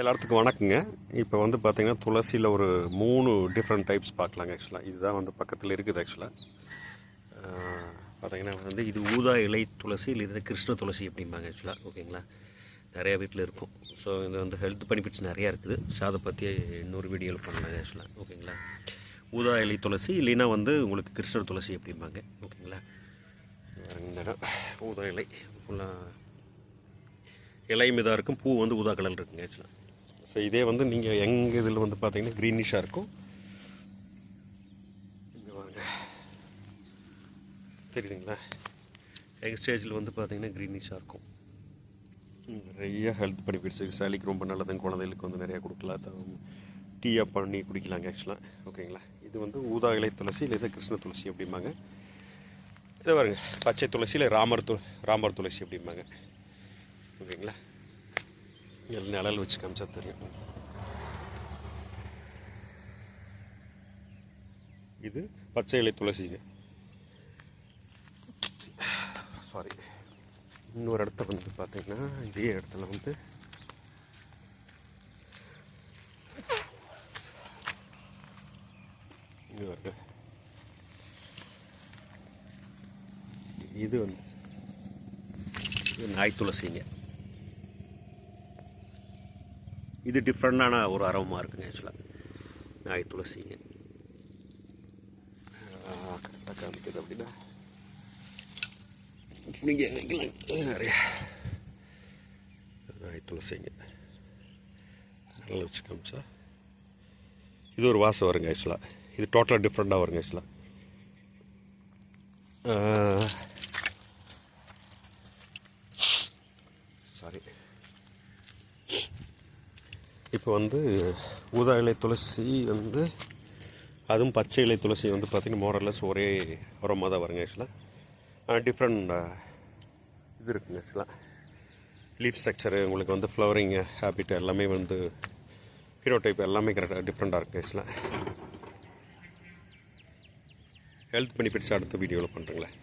எல்லாத்துக்கும் வணக்கங்க. இப்போ வந்து பார்த்திங்கன்னா துளசியில் ஒரு மூணு டிஃப்ரெண்ட் டைப்ஸ் பார்க்கலாங்க ஆக்சுவலாக இதுதான் வந்து பக்கத்தில் இருக்குது ஆக்சுவலாக பார்த்தீங்கன்னா வந்து இது ஊதா இலை துளசி இல்லை இது கிருஷ்ண துளசி அப்படிம்பாங்க ஆக்சுவலாக ஓகேங்களா? நிறையா வீட்டில் இருக்கும். ஸோ இது வந்து ஹெல்த் பெனிஃபிட்ஸ் நிறையா இருக்குது. ஸோ அதை பற்றி இன்னொரு வீடியோவில் பண்ணலாங்க ஆக்சுவலாக ஓகேங்களா? ஊதா இலை துளசி இல்லைன்னா வந்து உங்களுக்கு கிருஷ்ண துளசி அப்படிம்பாங்க ஓகேங்களா? இந்த ஊதா இலை. ஃபுல்லாக இலையும் இதாக இருக்கும். பூ வந்து ஊதா கலர் இருக்குங்க ஆக்சுவலாக ஸோ இதே வந்து நீங்கள் எங்கள் இதில் வந்து பார்த்தீங்கன்னா க்ரீனிஷாக இருக்கும். இங்கே வாங்க. தெரியுதுங்களா? எங்கள் ஸ்டேஜில் வந்து பார்த்தீங்கன்னா க்ரீனிஷாக இருக்கும். நிறைய ஹெல்த் பெனிஃபிட்ஸ் சளிக்கு ரொம்ப நல்லதுங்க குழந்தைகளுக்கு வந்து நிறையா கொடுக்கலாம். டீயாக பண்ணி குடிக்கலாங்க ஆக்சுவலாக ஓகேங்களா? இது வந்து ஊதா இலை துளசி இல்லை இது கிருஷ்ண துளசி அப்படிம்பாங்க. இதை பாருங்க. பச்சை துளசி இல்லை ராமர் து ராமர் துளசி அப்படிம்பாங்க. ஓகேங்களா? இதில் நிழல் வச்சு காமிச்சா தெரியும். இது பச்சை இலை துளசிங்க சாரி இன்னொரு இடத்த வந்து பார்த்தீங்கன்னா இதே இடத்துல வந்து இங்க இது வந்து இது நாய் துளசிங்க. இது டிஃப்ரெண்டான ஒரு அரவமாக இருக்குங்க ஆக்சுவலாக நாய் துளசிங்க. கரெக்டாக காமிக்கிறது அப்படின்னா. நீங்கள் வைக்கலாம் நிறைய. நாய் துளசிங்க. நல்லா வச்சு காமிச்சா. இது ஒரு வாசம் வருங்க ஆக்சுவலாக இது டோட்டலாக டிஃப்ரெண்ட்டாக வருங்க ஆக்சுவலாக சாரி இப்போ வந்து ஊதா இலை துளசி வந்து அதுவும் பச்சை இலை துளசி வந்து பார்த்திங்கன்னா மோரலஸ் ஒரே உரமாக தான் வருங்க ஆக்சுவலாக டிஃப்ரெண்ட் இது இருக்குங்க ஆக்சுவலாக லீஃப் ஸ்ட்ரக்சரு உங்களுக்கு வந்து ஃப்ளவரிங் ஹேபிட் எல்லாமே வந்து ஹீரோடைப் எல்லாமே கரெக்டாக டிஃப்ரெண்ட்டாக இருக்குது ஆக்சுவலாக ஹெல்த் பெனிஃபிட்ஸ் அடுத்த வீடியோவில் பண்ணுறேங்களேன்